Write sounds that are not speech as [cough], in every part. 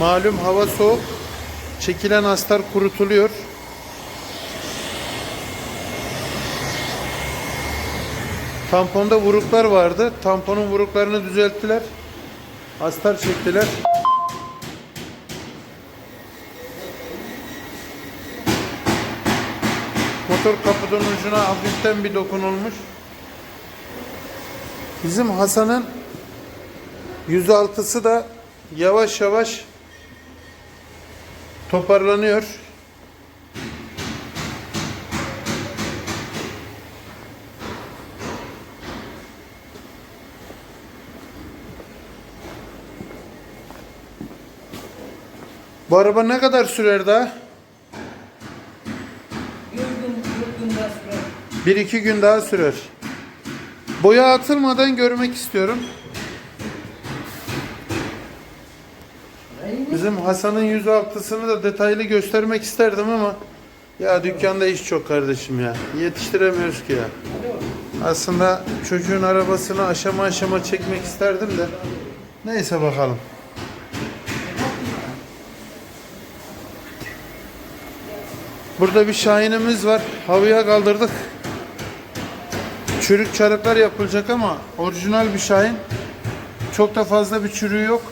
Malum hava soğuk. Çekilen astar kurutuluyor. Tamponda vuruklar vardı. Tamponun vuruklarını düzelttiler. Astar çektiler. Motor kaputunun ucuna hafiften bir dokunulmuş. Bizim Hasan'ın 106'sı da yavaş yavaş toparlanıyor. Bu araba ne kadar sürer daha? Bir iki gün daha sürer. Boya atılmadan görmek istiyorum. Bizim Hasan'ın 106'sını da detaylı göstermek isterdim ama ya dükkanda iş çok kardeşim ya. Yetiştiremiyoruz ki ya. Aslında çocuğun arabasını aşama aşama çekmek isterdim de. Neyse bakalım. Burada bir şahinimiz var. Havaya kaldırdık. Çürük çarıklar yapılacak ama orijinal bir şahin. Çok da fazla bir çürüğü yok.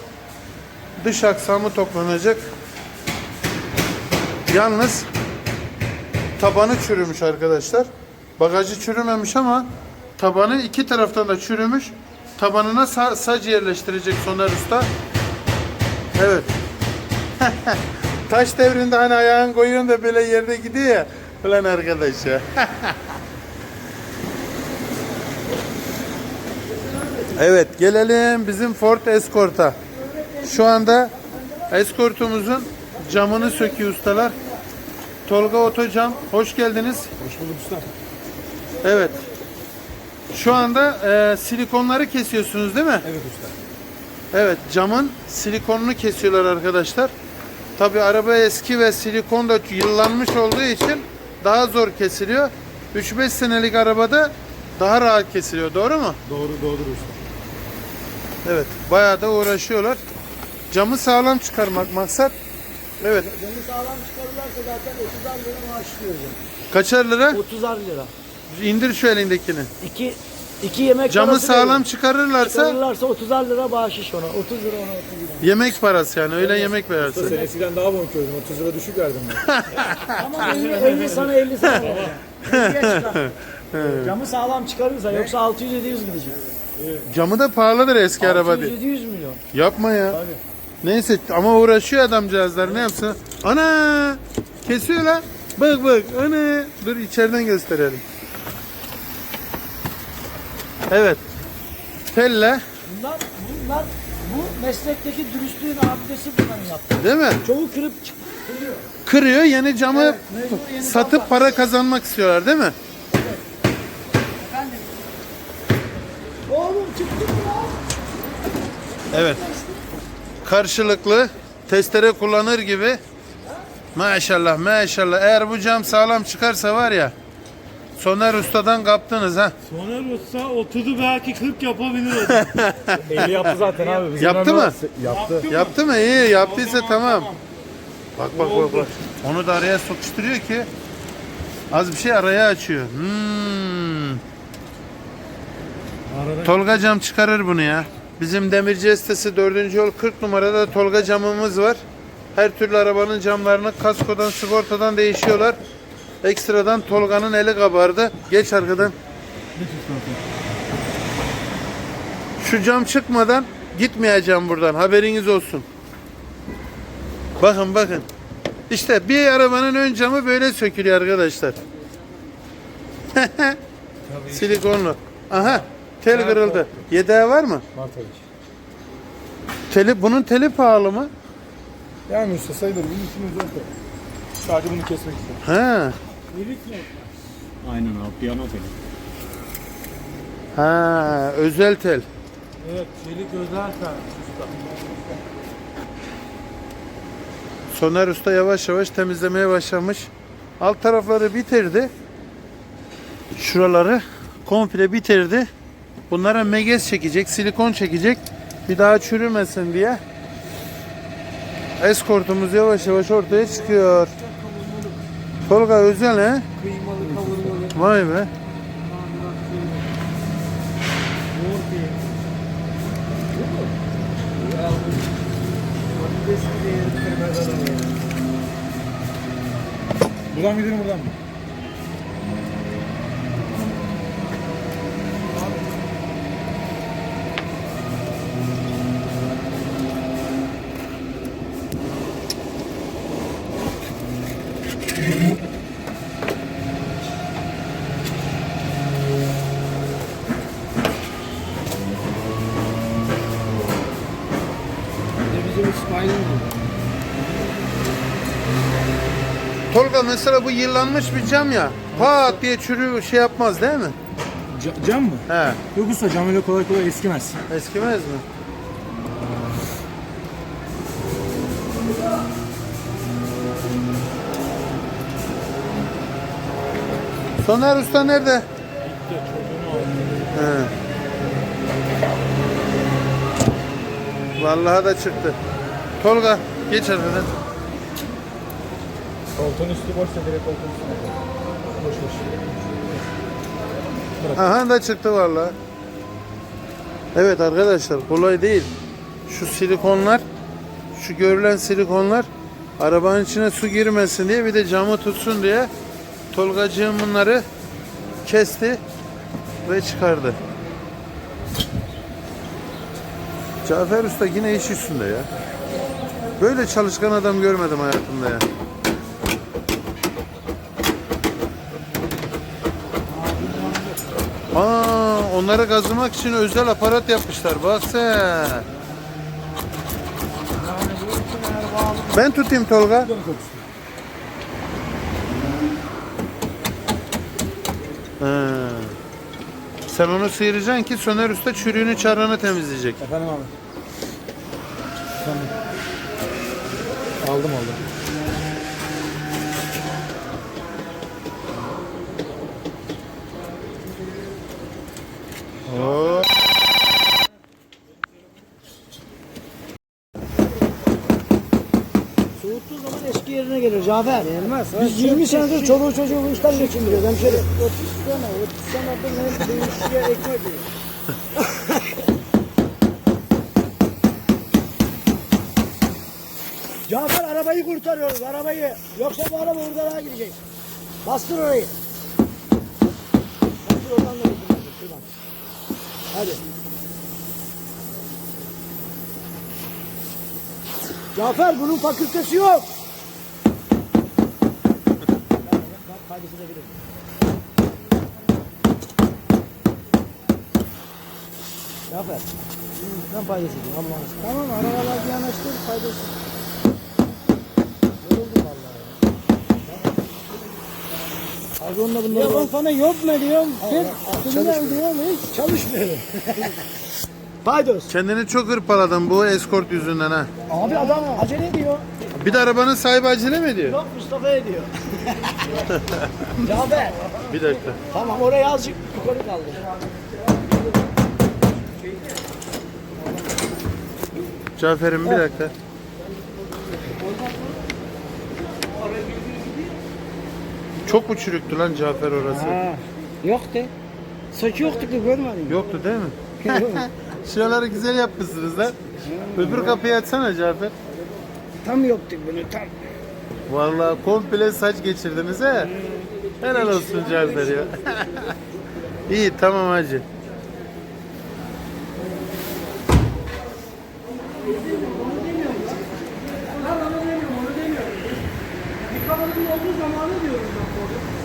Dış aksamı toplanacak. Yalnız tabanı çürümüş arkadaşlar. Bagajı çürümemiş ama tabanı iki taraftan da çürümüş. Tabanına sa- sac yerleştirecek Soner Usta. Evet. [laughs] Taş devrinde hani ayağın koyuyorsun da böyle yerde gidiyor ya. Ulan arkadaş ya. [laughs] evet gelelim bizim Ford Escort'a. Şu anda Escort'umuzun camını söküyor ustalar. Tolga Otocam hoş geldiniz. Hoş bulduk usta. Evet. Şu anda e, silikonları kesiyorsunuz değil mi? Evet usta. Evet camın silikonunu kesiyorlar arkadaşlar. Tabi araba eski ve silikon da yıllanmış olduğu için daha zor kesiliyor. 3-5 senelik arabada daha rahat kesiliyor doğru mu? Doğru doğrudur usta. Evet bayağı da uğraşıyorlar. Camı sağlam çıkarmak maksat. Evet Camı sağlam çıkarırlarsa zaten 30'ar lira maaş diyorum. kaçar lira? 30'ar lira. İndir şu elindekini. İki, iki yemek Camı parası sağlam veriyorum. çıkarırlarsa Çıkarırlarsa 30'ar lira bahşiş ona. 30 lira ona 30 lira. yemek parası yani öyle yemek Usta verirsin. sen eskiden daha bonkördün. 30 lira düşük verdim ben. [laughs] Ama 50, 50 sana 50 sana. [laughs] 50'ye çıkar. Camı sağlam çıkarırsa yoksa 600-700 gidecek. Camı da pahalıdır eski araba diye. 600-700 milyon. Yapma ya. Neyse ama uğraşıyor adamcağızlar ne yapsın? Ana! Kesiyor lan. Bak bak ana. Dur içeriden gösterelim. Evet. Telle Bunlar, bunlar bu meslekteki dürüstlüğün abidesi bunların yaptı. değil mi? Çoğu kırıp çık- kırıyor. Kırıyor yeni camı Mecbur yeni satıp kaplar. para kazanmak istiyorlar değil mi? Efendim. Oğlum çıktı mı lan? Evet. Karşılıklı testere kullanır gibi. Maşallah maşallah. Eğer bu cam sağlam çıkarsa var ya Soner Usta'dan kaptınız ha. Soner Usta 30'u belki 40 yapabilir o. [laughs] 50 yaptı zaten abi. Bizim Yaptı mı? Yaptı. Yaptı mı? İyi yaptıysa tamam. Bak bak bak bak. Onu da araya sokuşturuyor ki az bir şey araya açıyor. Hmm. Arada Tolga cam çıkarır bunu ya. Bizim demirci estesi 4. yol 40 numarada Tolga camımız var. Her türlü arabanın camlarını kaskodan sigortadan değişiyorlar. Ekstradan Tolga'nın eli kabardı. Geç arkadan. Şu cam çıkmadan gitmeyeceğim buradan. Haberiniz olsun. Bakın bakın. İşte bir arabanın ön camı böyle sökülüyor arkadaşlar. [laughs] Silikonlu. Aha tel kırıldı. Yedeği var mı? Var tabii ki. Teli, bunun teli pahalı mı? Yani usta sayılır. Bunun için özel tabii. Sadece bunu kesmek istedim. Ha. Aynen abi piyano teli. Ha, özel tel. Evet çelik özel usta. Soner Usta yavaş yavaş temizlemeye başlamış. Alt tarafları bitirdi. Şuraları komple bitirdi. Bunlara megez çekecek, silikon çekecek. Bir daha çürümesin diye. Eskortumuz yavaş yavaş ortaya çıkıyor. Tolga özel he? Kıymalı kavurmalı. Vay be. Buradan gidelim buradan mı? Bizim İsmail'in. Tolga mesela bu yıllanmış bir cam ya. Pat diye çürü şey yapmaz değil mi? Ca- cam mı? He. Yok usta cam öyle kolay kolay eskimez. Eskimez mi? Soner Usta nerede? He. Vallahi da çıktı. Tolga geç arkadan. Koltuğun üstü boşsa direkt koltuğun üstüne. Boş boş. Aha da çıktı vallahi. Evet arkadaşlar kolay değil. Şu silikonlar, şu görülen silikonlar arabanın içine su girmesin diye bir de camı tutsun diye Tolgacığım bunları kesti ve çıkardı. Cafer Usta yine iş üstünde ya. Böyle çalışkan adam görmedim hayatımda ya. Aa, onları gazlamak için özel aparat yapmışlar. Bak sen. Ben tutayım Tolga. Ha. Sen onu sıyıracaksın ki Soner Usta çürüğünü çarığını temizleyecek. Efendim abi. Tamam. Aldım aldım. Oo. Soğuttuğu zaman eski yerine gelir Cafer. Gelmez. Biz 20 senedir çoluğu çocuğu bu işten geçindiriyoruz hemşerim. 30 sene, 30 senedir ne değişiyor ekmek yiyor. Cafer arabayı kurtarıyoruz arabayı. Yoksa bu araba daha gidecek. Bastır orayı. Bastır oradan da şuradan. Hadi. Cafer bunun fakültesi yok. Faydası da bilir. Cafer. Ben faydası diyeyim Allah'ın izniyle. Tamam arabalar bir yanaştır faydası. Yoruldum vallahi. Abi onunla bunları... Ya ben sana yok mu diyorum? Git. Çalışmıyor. diyorum hiç çalışmıyor. Paydos. Kendini çok hırpaladın bu eskort yüzünden ha. Abi adam acele ediyor. Bir de arabanın sahibi acele mi ediyor? Yok Mustafa ediyor. [laughs] Cafer. Bir dakika. Tamam oraya azıcık yukarı kaldı. Cafer'im bir dakika. Çok mu çürüktü lan Cafer orası? Yoktu. Saç yoktu ki görmedim. Yoktu değil mi? [laughs] Şuraları güzel yapmışsınız lan. [laughs] Öbür kapıyı açsana Cafer. Tam yoktu bunu tam. Vallahi komple saç geçirdiniz he. Helal olsun Cafer ya. [laughs] İyi tamam hacı. Yıkamanın olduğu zamanı diyorum ben.